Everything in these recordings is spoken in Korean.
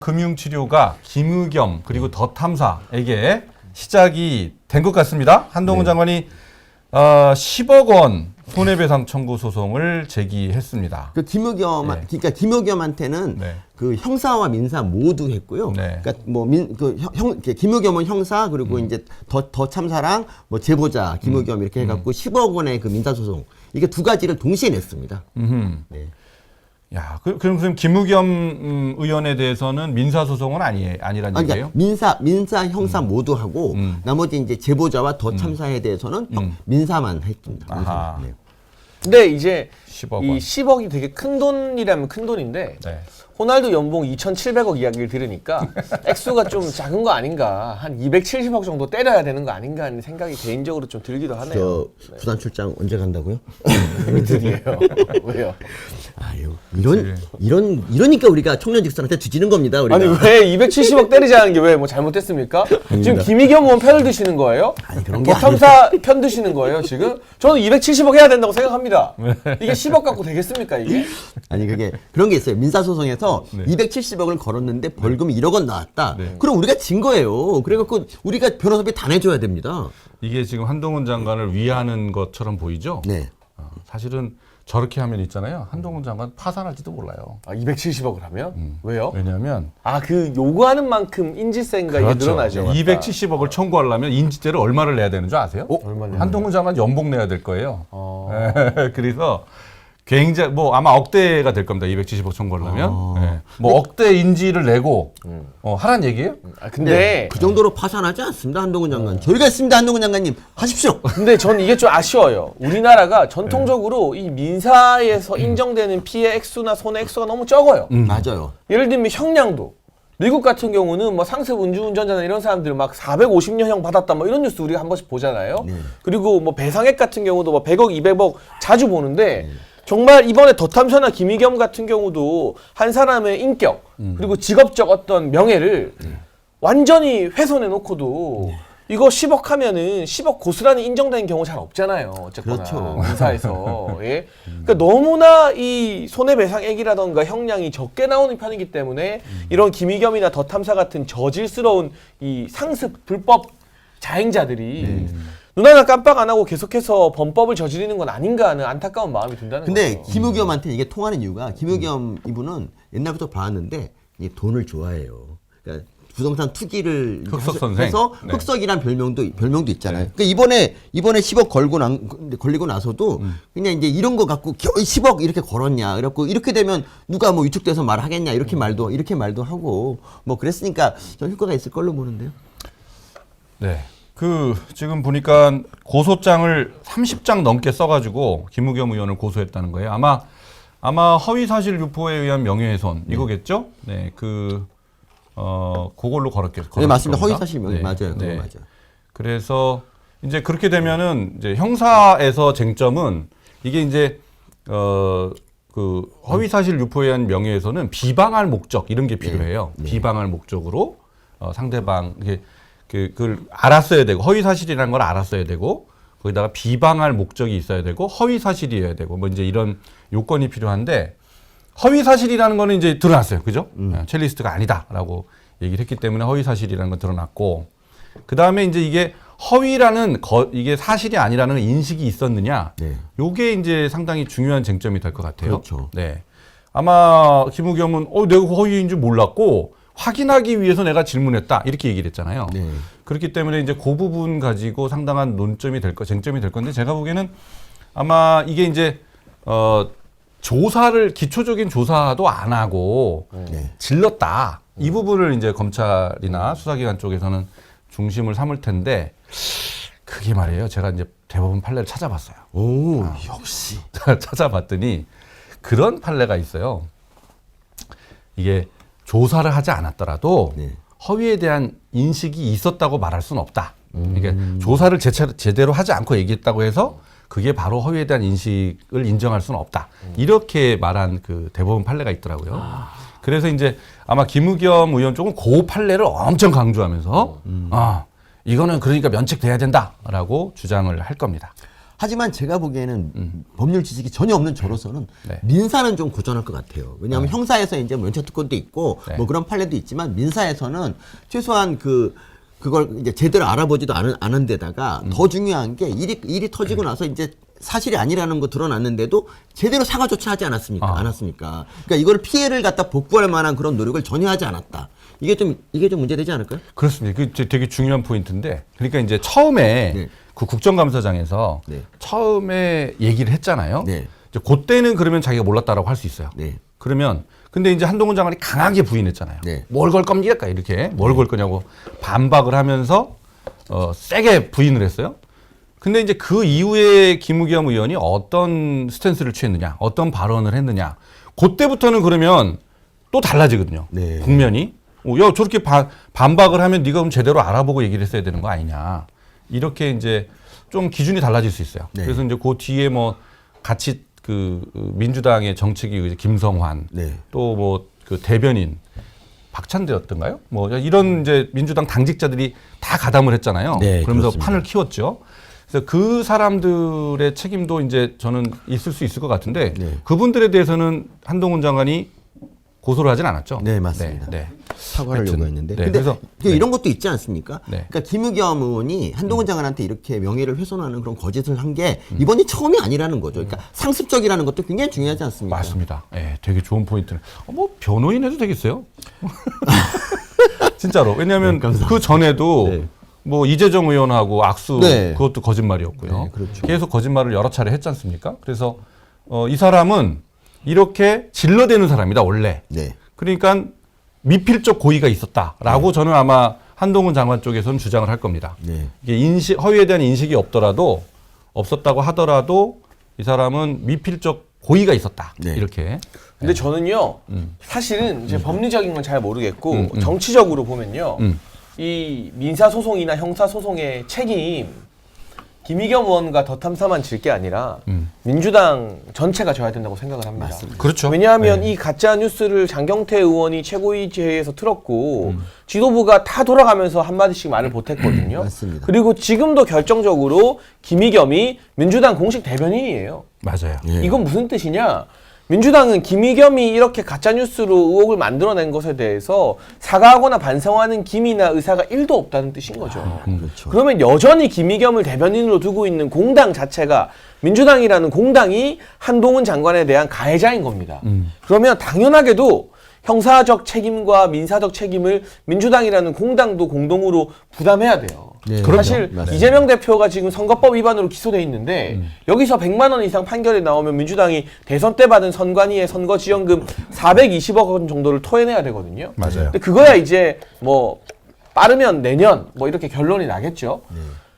금융치료가 김의겸 그리고 더 탐사에게 시작이 된 것 같습니다. 한동훈 장관이 어, 10억 원 손해배상 청구 소송을 제기했습니다. 그 김의겸, 네. 그러니까 김의겸한테는 네. 그 형사와 민사 모두 했고요. 네. 그러니까 뭐민그 형, 이렇게 김의겸은 형사 그리고 음. 이제 더 더 참사랑 뭐 제보자 김의겸 이렇게 해갖고 10억 원의 그 민사 소송 이게 두 가지를 동시에 냈습니다. 네. 야, 그, 그럼 그럼 김의겸 음, 의원에 대해서는 민사 소송은 아니 아니란 아, 얘기예요? 그러니까 민사, 민사, 형사 모두 하고 음. 나머지 이제 제보자와 더 참사에 대해서는 형- 음. 민사만 했습니다. 민사만. 네. 근데 이제 10억 원. 이 10억이 되게 큰 돈이라면 큰 돈인데 네. 호날두 연봉 2,700억 이야기를 들으니까 액수가 좀 작은 거 아닌가 한 270억 정도 때려야 되는 거 아닌가 하는 생각이 개인적으로 좀 들기도 하네요. 저 부산 출장 언제 간다고요? 드디어요. 왜요? 아유 이런 이런 이러니까 우리가 청년 직선한테 뒤지는 겁니다. 우리가. 아니 왜 270억 때리자는 게 왜 뭐 잘못됐습니까? 지금 김희겸 의원 편을 드시는 거예요? 아니, 그런 게 탐사 편 드시는 거예요 지금? 저는 270억 해야 된다고 생각합니다. 이게 10억 갖고 되겠습니까 이게? 아니 그게 그런 게 있어요. 민사 소송에서 네. 270억을 걸었는데 벌금이 1억 원 나왔다. 네. 그럼 우리가 진 거예요. 그래갖고 우리가 변호사비 다 내줘야 됩니다. 이게 지금 한동훈 장관을 위하는 것처럼 보이죠? 네. 어, 사실은 저렇게 하면 있잖아요. 한동훈 장관 파산할지도 몰라요. 아 270억을 하면? 음. 왜요? 왜냐하면 아 그 요구하는 만큼 인지세인가 이게 늘어나죠. 270억을 청구하려면 인지대를 얼마를 내야 되는 줄 아세요? 얼마 내야 한동훈 장관 연봉 내야 될 거예요. 어. 그래서 굉장히 뭐 아마 억대가 될 겁니다. 270억 청구하려면 어. 예. 뭐 억대 인지를 내고 어, 하란 얘기예요? 아 근데 그 정도로 파산하지 않습니다. 한동훈 장관. 저희가 있습니다. 한동훈 장관님 하십시오. 근데 전 이게 좀 아쉬워요. 우리나라가 전통적으로 이 민사에서 인정되는 피해 액수나 손해 액수가 너무 적어요. 맞아요. 예를 들면 형량도 미국 같은 경우는 뭐 상습 음주운전자나 이런 사람들 막 450년형 받았다 뭐 이런 뉴스 우리가 한 번씩 보잖아요. 네. 그리고 뭐 배상액 같은 경우도 뭐 100억, 200억 자주 보는데 정말 이번에 더탐사나 김희겸 같은 경우도 한 사람의 인격 그리고 직업적 어떤 명예를 완전히 훼손해 놓고도 이거 10억 하면은 10억 고스란히 인정되는 경우 잘 없잖아요. 어쨌거나 그렇죠. 민사에서. 예. 그러니까 너무나 이 손해배상액이라던가 형량이 적게 나오는 편이기 때문에 이런 김희겸이나 더 탐사 같은 저질스러운 이 상습 불법 자행자들이 눈 하나 깜빡 안 하고 계속해서 범법을 저지르는 건 아닌가 하는 안타까운 마음이 든다는 근데 거죠. 김의겸한테 이게 통하는 이유가 김의겸 이분은 옛날부터 봐왔는데 이게 돈을 좋아해요. 그러니까 부동산 투기를 흑석 해서- 선생. 해서 네. 흑석이란 별명도 별명도 있잖아요. 그러니까 이번에 이번에 10억 걸고 난 걸리고 나서도 음. 그냥 이제 이런 거 갖고 겨 10억 이렇게 걸었냐. 그래갖고 이렇게 되면 누가 뭐 위축돼서 말하겠냐 이렇게 음. 말도 이렇게 말도 하고 뭐 그랬으니까 좀 효과가 있을 걸로 보는데요. 네. 그 지금 보니까 고소장을 30장 넘게 써가지고 김우겸 의원을 고소했다는 거예요. 아마 아마 허위 사실 유포에 의한 명예훼손 이거겠죠? 네, 그 어, 그걸로 걸었겠. 네 맞습니다. 허위. 사실 명 네, 맞아요. 네. 맞아요. 그래서 이제 그렇게 되면은 이제 형사에서 쟁점은 이게 이제 어 그 허위 사실 유포에 의한 명예훼손은 비방할 목적 이런 게 필요해요. 비방할 목적으로 어 상대방 이게 그 그걸 알았어야 되고 허위 사실이라는 걸 알았어야 되고 거기다가 비방할 목적이 있어야 되고 허위 사실이어야 되고 뭐 이제 이런 요건이 필요한데 허위 사실이라는 거는 이제 드러났어요. 그죠? 예, 첼리스트가 아니다라고 얘기를 했기 때문에 허위 사실이라는 건 드러났고 그 다음에 이제 이게 허위라는 거, 이게 사실이 아니라는 인식이 있었느냐. 네. 요게 이제 상당히 중요한 쟁점이 될 것 같아요. 그렇죠. 네. 아마 김우겸은 어, 내가 허위인 줄 몰랐고 확인하기 위해서 내가 질문했다. 이렇게 얘기를 했잖아요. 네. 그렇기 때문에 이제 그 부분 가지고 상당한 논점이 될 거, 쟁점이 될 건데 제가 보기에는 아마 이게 이제 어 조사를 기초적인 조사도 안 하고 네. 질렀다. 이 부분을 이제 검찰이나 수사기관 쪽에서는 중심을 삼을 텐데 그게 말이에요. 제가 이제 대법원 판례를 찾아봤어요. 오 역시. 찾아봤더니 그런 판례가 있어요. 이게 조사를 하지 않았더라도 네. 허위에 대한 인식이 있었다고 말할 수는 없다. 이게 조사를 제차, 제대로 하지 않고 얘기했다고 해서 그게 바로 허위에 대한 인식을 인정할 수는 없다. 이렇게 말한 그 대법원 판례가 있더라고요. 그래서 이제 아마 김우겸 의원 쪽은 그 판례를 엄청 강조하면서 아 이거는 그러니까 면책돼야 된다라고 주장을 할 겁니다. 하지만 제가 보기에는 법률 지식이 전혀 없는 저로서는 음. 네. 민사는 좀 고전할 것 같아요. 왜냐하면 형사에서 이제 뭐 연체 특권도 있고 네. 뭐 그런 판례도 있지만 민사에서는 최소한 그 그걸 이제 제대로 알아보지도 않은, 않은 데다가 음. 더 중요한 게 일이 일이 터지고 나서 이제 사실이 아니라는 거 드러났는데도 제대로 사과조차 하지 않았습니까? 아. 않았습니까? 그러니까 이걸 피해를 갖다 복구할 만한 그런 노력을 전혀 하지 않았다. 이게 좀 이게 좀 문제되지 않을까요? 그렇습니다. 그 되게 중요한 포인트인데, 그러니까 이제 처음에 네. 그 국정감사장에서 네. 처음에 얘기를 했잖아요. 네. 이제 그때는 그러면 자기가 몰랐다라고 할 수 있어요. 네. 그러면 근데 이제 한동훈 장관이 강하게 부인했잖아요. 네. 뭘걸 겁니까? 이렇게 뭘 걸 거냐고 반박을 하면서 어, 세게 부인을 했어요. 근데 이제 그 이후에 김우겸 의원이 어떤 스탠스를 취했느냐, 어떤 발언을 했느냐, 그때부터는 그러면 또 달라지거든요. 네. 국면이. 어, 야 저렇게 바- 반박을 하면 네가 그럼 제대로 알아보고 얘기를 했어야 되는 거 아니냐. 이렇게 이제 좀 기준이 달라질 수 있어요. 네. 그래서 이제 그 뒤에 뭐 같이 그 민주당의 의장 김성환 네. 또뭐 그 대변인 박찬대였던가요? 뭐 이런 이제 민주당 당직자들이 다 가담을 했잖아요. 네, 그러면서 그렇습니다. 판을 키웠죠. 그래서 그 사람들의 책임도 이제 저는 있을 수 있을 것 같은데 네. 그분들에 대해서는 한동훈 장관이 고소를 하진 않았죠. 네, 맞습니다. 네, 네. 사과를 하여튼, 요구했는데. 네, 근데 그래서- 그 네. 이런 것도 있지 않습니까? 네. 음. 그러니까 김우겸 의원이 한동훈 장관한테 이렇게 명예를 훼손하는 그런 거짓을 한 게 이번이 처음이 아니라는 거죠. 그러니까 상습적이라는 것도 굉장히 중요하지 않습니까? 맞습니다. 예, 되게 좋은 포인트는. 어, 뭐 변호인 해도 되겠어요? 진짜로. 왜냐하면 네. 그 전에도 네. 뭐 이재정 의원하고 악수 네. 그것도 거짓말이었고요. 네, 그렇죠. 계속 거짓말을 여러 차례 했지 않습니까? 그래서 어, 이 사람은 이렇게 질러대는 사람이다 원래. 네. 그러니까 미필적 고의가 있었다라고 저는 아마 한동훈 장관 쪽에서는 주장을 할 겁니다. 네. 이게 인식 허위에 대한 인식이 없더라도 없었다고 하더라도 이 사람은 미필적 고의가 있었다 네. 이렇게 근데 저는요 사실은 이제 법리적인 건 잘 모르겠고 음, 음. 정치적으로 보면요 음. 이 민사 소송이나 형사 소송의 책임 김의겸 의원과 더 탐사만 질 게 아니라 음. 민주당 전체가 져야 된다고 생각을 합니다. 맞습니다. 그렇죠. 왜냐하면 네. 이 가짜 뉴스를 장경태 의원이 최고위회에서 틀었고 음. 지도부가 다 돌아가면서 한 마디씩 말을 보탰거든요. 맞습니다. 그리고 지금도 결정적으로 김의겸이 민주당 공식 대변인이에요. 맞아요. 예. 이건 무슨 뜻이냐? 민주당은 김의겸이 이렇게 가짜 뉴스로 의혹을 만들어낸 것에 대해서 사과하거나 반성하는 김이나 의사가 1도 없다는 뜻인 거죠. 그렇죠. 그러면 여전히 김의겸을 대변인으로 두고 있는 공당 자체가 민주당이라는 공당이 한동훈 장관에 대한 가해자인 겁니다. 음. 그러면 당연하게도 형사적 책임과 민사적 책임을 민주당이라는 공당도 공동으로 부담해야 돼요. 네, 사실 맞습니다. 이재명 대표가 지금 선거법 위반으로 기소돼 있는데 음. 여기서 100만 원 이상 판결이 나오면 민주당이 대선 때 받은 선관위의 선거 지원금 420억 원 정도를 토해내야 되거든요. 맞아요. 근데 그거야 이제 뭐 빠르면 내년 뭐 이렇게 결론이 나겠죠.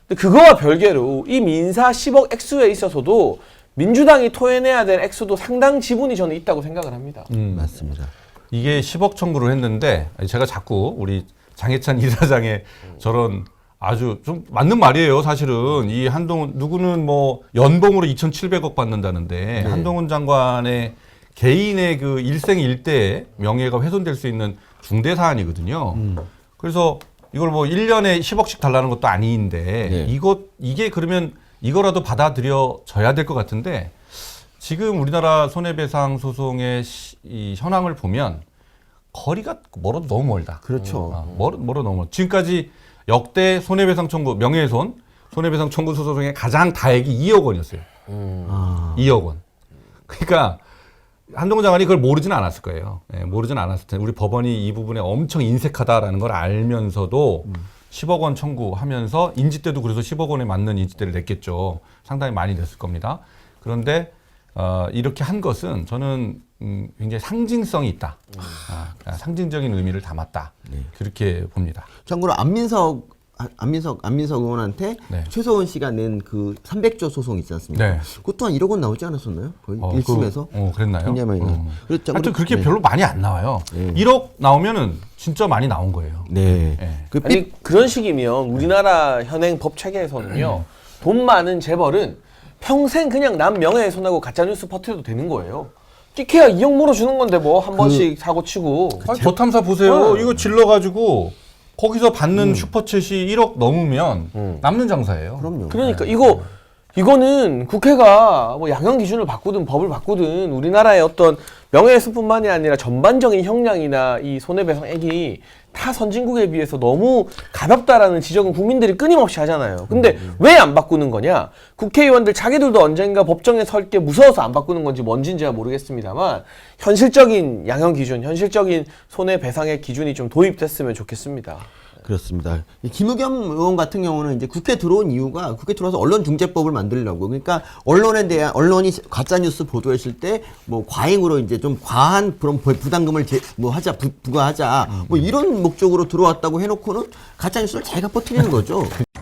근데 그거와 별개로 이 민사 10억 액수에 있어서도 민주당이 토해내야 될 액수도 상당 지분이 저는 있다고 생각을 합니다. 음. 맞습니다. 이게 10억 청구를 했는데 제가 자꾸 우리 장해찬 이사장의 저런 아주 좀 맞는 말이에요. 사실은 이 한동훈 누구는 뭐 연봉으로 2,700억 받는다는데 한동훈 장관의 개인의 그 일생 일대의 명예가 훼손될 수 있는 중대 사안이거든요. 그래서 이걸 뭐 1년에 10억씩 달라는 것도 아닌데 네. 이것 이게 그러면 이거라도 받아들여져야 될 것 같은데 지금 우리나라 손해배상 소송의 시- 이 현황을 보면 거리가 멀어도 너무 멀다. 그렇죠. 아, 멀어, 멀어 너무 멀. 지금까지 역대 손해배상 청구 명예훼손 손해배상 청구 소송의 가장 다액이 2억 원이었어요. 아, 2억 원. 그러니까 한동훈 장관이 그걸 모르지는 않았을 거예요. 예, 모르지는 않았을 텐데 우리 법원이 이 부분에 엄청 인색하다라는 걸 알면서도 10억 원 청구하면서 인지대도 그래서 10억 원에 맞는 인지대를 냈겠죠. 상당히 많이 냈을 겁니다. 그런데 어, 이렇게 한 것은 저는 음, 굉장히 상징성이 있다. 아, 상징적인 의미를 담았다. 그렇게 봅니다. 참고로 안민석 아, 안민석 안민석 의원한테 네. 최소원 씨가 낸 그 300조 소송 있지 않습니까? 네. 그것 또한 1억 원 나오지 않았었나요? 거의 어, 1심에서 그, 어, 그랬나요? 굉장히 어. 그렇죠. 하여튼 그렇게 네. 별로 많이 안 나와요. 네. 1억 나오면은 진짜 많이 나온 거예요. 네. 네. 그 삐, 아니 그런 식이면 우리나라 현행 법 체계에서는요 돈 많은 재벌은 평생 그냥 남 명예훼손하고 가짜뉴스 퍼뜨려도 되는 거예요. 끼케야 2억 물어주는 건데 뭐 한 번씩 사고 치고 아니, 저 탐사 보세요. 네. 이거 질러가지고 거기서 받는 슈퍼챗이 1억 넘으면 음. 남는 장사예요. 그럼요. 그러니까 이거 이거는 국회가 뭐 양형 기준을 바꾸든 법을 바꾸든 우리나라의 어떤 명예훼손뿐만이 아니라 전반적인 형량이나 이 손해배상액이 타 선진국에 비해서 너무 가볍다라는 지적은 국민들이 끊임없이 하잖아요. 근데 왜 안 바꾸는 거냐? 국회의원들 자기들도 언젠가 법정에 설게 무서워서 안 바꾸는 건지 뭔지는 제가 모르겠습니다만 현실적인 양형 기준, 현실적인 손해 배상의 기준이 좀 도입됐으면 좋겠습니다. 그렇습니다. 이 김의겸 의원 같은 경우는 이제 국회 들어온 이유가 국회 들어와서 언론중재법을 만들려고 그러니까 언론에 대한 언론이 가짜 뉴스 보도했을 때 뭐 과잉으로 이제 좀 과한 그런 부- 부담금을 제, 뭐 하자 부, 부과하자 뭐 이런 목적으로 들어왔다고 해놓고는 가짜 뉴스를 자기가 퍼뜨리는 거죠.